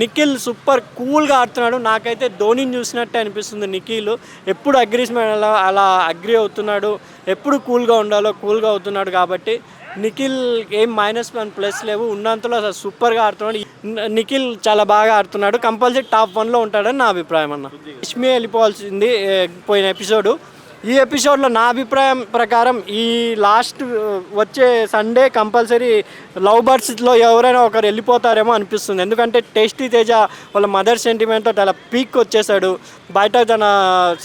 Nikhil super కూల్గా ఆడుతున్నాడు. నాకైతే ధోనిని చూసినట్టే అనిపిస్తుంది నిఖిల్. ఎప్పుడు అగ్రీస్మెంట్ అలా అలా అగ్రి అవుతున్నాడు ఎప్పుడు కూల్గా ఉండాలో కూల్గా అవుతున్నాడు కాబట్టి నిఖిల్ ఏం మైనస్ వన్ ప్లస్ లేవు. ఉన్నంతలో అసలు సూపర్గా ఆడుతున్నాడు. నిఖిల్ చాలా బాగా ఆడుతున్నాడు. కంపల్సరీ టాప్ వన్లో ఉంటాడని నా అభిప్రాయం అన్న. ఇష్మి వెళ్ళిపోవాల్సింది పోయిన ఎపిసోడు ఈ ఎపిసోడ్లో నా అభిప్రాయం ప్రకారం ఈ లాస్ట్ వచ్చే సండే కంపల్సరీ లవ్ బర్డ్స్లో ఎవరైనా ఒకరు వెళ్ళిపోతారేమో అనిపిస్తుంది. ఎందుకంటే టేస్టీ తేజ వాళ్ళ మదర్ సెంటిమెంట్తో చాలా పీక్ వచ్చేసాడు బయట తన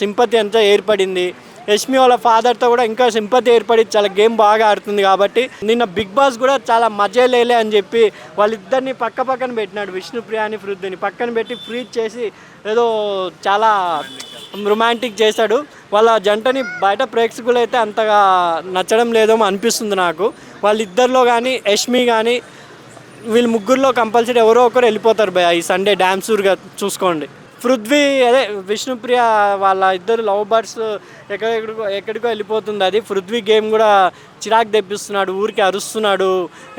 సింపతి అంతా ఏర్పడింది. యష్మి వాళ్ళ ఫాదర్తో కూడా ఇంకా సింపతి ఏర్పడి చాలా గేమ్ బాగా ఆడుతుంది కాబట్టి నిన్న బిగ్ బాస్ కూడా చాలా మజా లేలే అని చెప్పి వాళ్ళిద్దరిని పక్క పక్కన పెట్టినాడు విష్ణుప్రియాని ఫృద్ధిని పక్కన పెట్టి ఫ్రీ చేసి ఏదో చాలా రొమాంటిక్ చేశాడు. వాళ్ళ జంటని బయట ప్రేక్షకులు అయితే అంతగా నచ్చడం లేదేమో అనిపిస్తుంది నాకు. వాళ్ళిద్దరిలో కానీ యష్మి కానీ వీళ్ళు ముగ్గురులో కంపల్సరీ ఎవరో ఒకరు వెళ్ళిపోతారు భయ ఈ సండే డ్యాన్సూర్గా చూసుకోండి. పృథ్వీ అదే విష్ణుప్రియ వాళ్ళ ఇద్దరు లవ్ బర్డ్స్ ఎక్కడెక్కడికో ఎక్కడికో వెళ్ళిపోతుంది. అది పృథ్వీ గేమ్ కూడా చిరాకు తెప్పిస్తున్నాడు ఊరికి అరుస్తున్నాడు.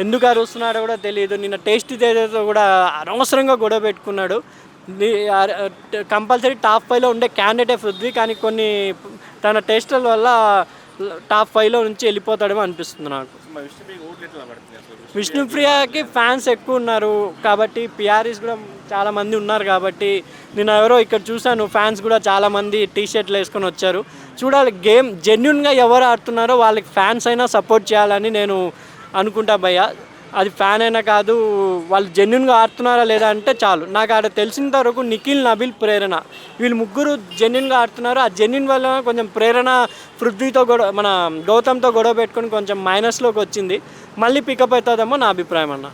ఎందుకు అరుస్తున్నాడో కూడా తెలియదు నిన్న టేస్ట్ తేజతో కూడా అనవసరంగా గొడవ పెట్టుకున్నాడు. కంపల్సరీ టాప్ ఫైవ్లో ఉండే క్యాండిడేటే పృథ్వీ కానీ కొన్ని తన టేస్టుల వల్ల టాప్ ఫైవ్లో నుంచి వెళ్ళిపోతాడేమో అనిపిస్తుంది నాకు. విష్ణుప్రియకి ఫ్యాన్స్ ఎక్కువ ఉన్నారు కాబట్టి పిఆర్ఈస్ కూడా చాలా మంది ఉన్నారు కాబట్టి నేను ఎవరో ఇక్కడ చూశాను ఫ్యాన్స్ కూడా చాలా మంది టీ షర్ట్లు వేసుకొని వచ్చారు. చూడాలి గేమ్ జెన్యున్గా ఎవరు ఆడుతున్నారో వాళ్ళకి ఫ్యాన్స్ అయినా సపోర్ట్ చేయాలని నేను అనుకుంటా భయ్య. అది ఫ్యాన్ అయినా కాదు వాళ్ళు జెన్యున్గా ఆడుతున్నారా లేదా అంటే చాలు. నాకు ఆడ తెలిసిన వరకు నిఖిల్ నబిల్ ప్రేరణ. వీళ్ళు ముగ్గురు జెన్యున్గా ఆడుతున్నారు. ఆ జెన్యున్ వల్ల కొంచెం ప్రేరణ పృథ్వీతో గొడవ మన గౌతమ్తో గొడవ పెట్టుకొని కొంచెం మైనస్లోకి వచ్చింది. మళ్ళీ పికప్ అవుతుందేమో నా అభిప్రాయం అన్న.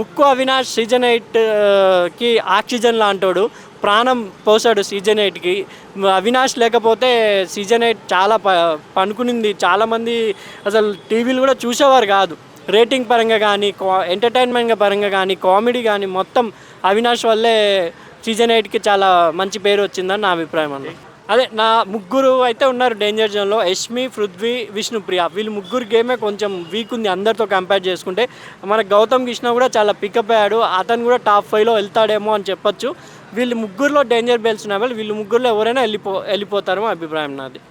ముక్కు అవినాష్ సీజన్ ఎయిట్కి ఆక్సిజన్ లాంటోడు. ప్రాణం పోసాడు సీజన్ ఎయిట్కి అవినాష్ లేకపోతే సీజన్ ఎయిట్ చాలా ప పనుకునింది. చాలామంది అసలు టీవీలు కూడా చూసేవారు కాదు. రేటింగ్ పరంగా కానీ ఎంటర్టైన్మెంట్ పరంగా కానీ కామెడీ కానీ మొత్తం అవినాష్ వల్లే సీజన్ ఎయిట్కి చాలా మంచి పేరు వచ్చిందని నా అభిప్రాయం అన్న. అదే నా ముగ్గురు అయితే ఉన్నారు డేంజర్ జోన్లో. యష్మి పృథ్వీ విష్ణుప్రియ. వీళ్ళు ముగ్గురు గేమే కొంచెం వీక్ ఉంది అందరితో కంపేర్ చేసుకుంటే. మన గౌతమ్ కృష్ణ కూడా చాలా పికప్ అయ్యాడు. అతను కూడా టాప్ ఫైవ్లో వెళ్తాడేమో అని చెప్పొచ్చు. వీళ్ళు ముగ్గురులో డేంజర్ బెల్స్ ఉన్నాయి వీళ్ళు ముగ్గురులో ఎవరైనా వెళ్ళిపో వెళ్ళిపోతారో అభిప్రాయం నాది.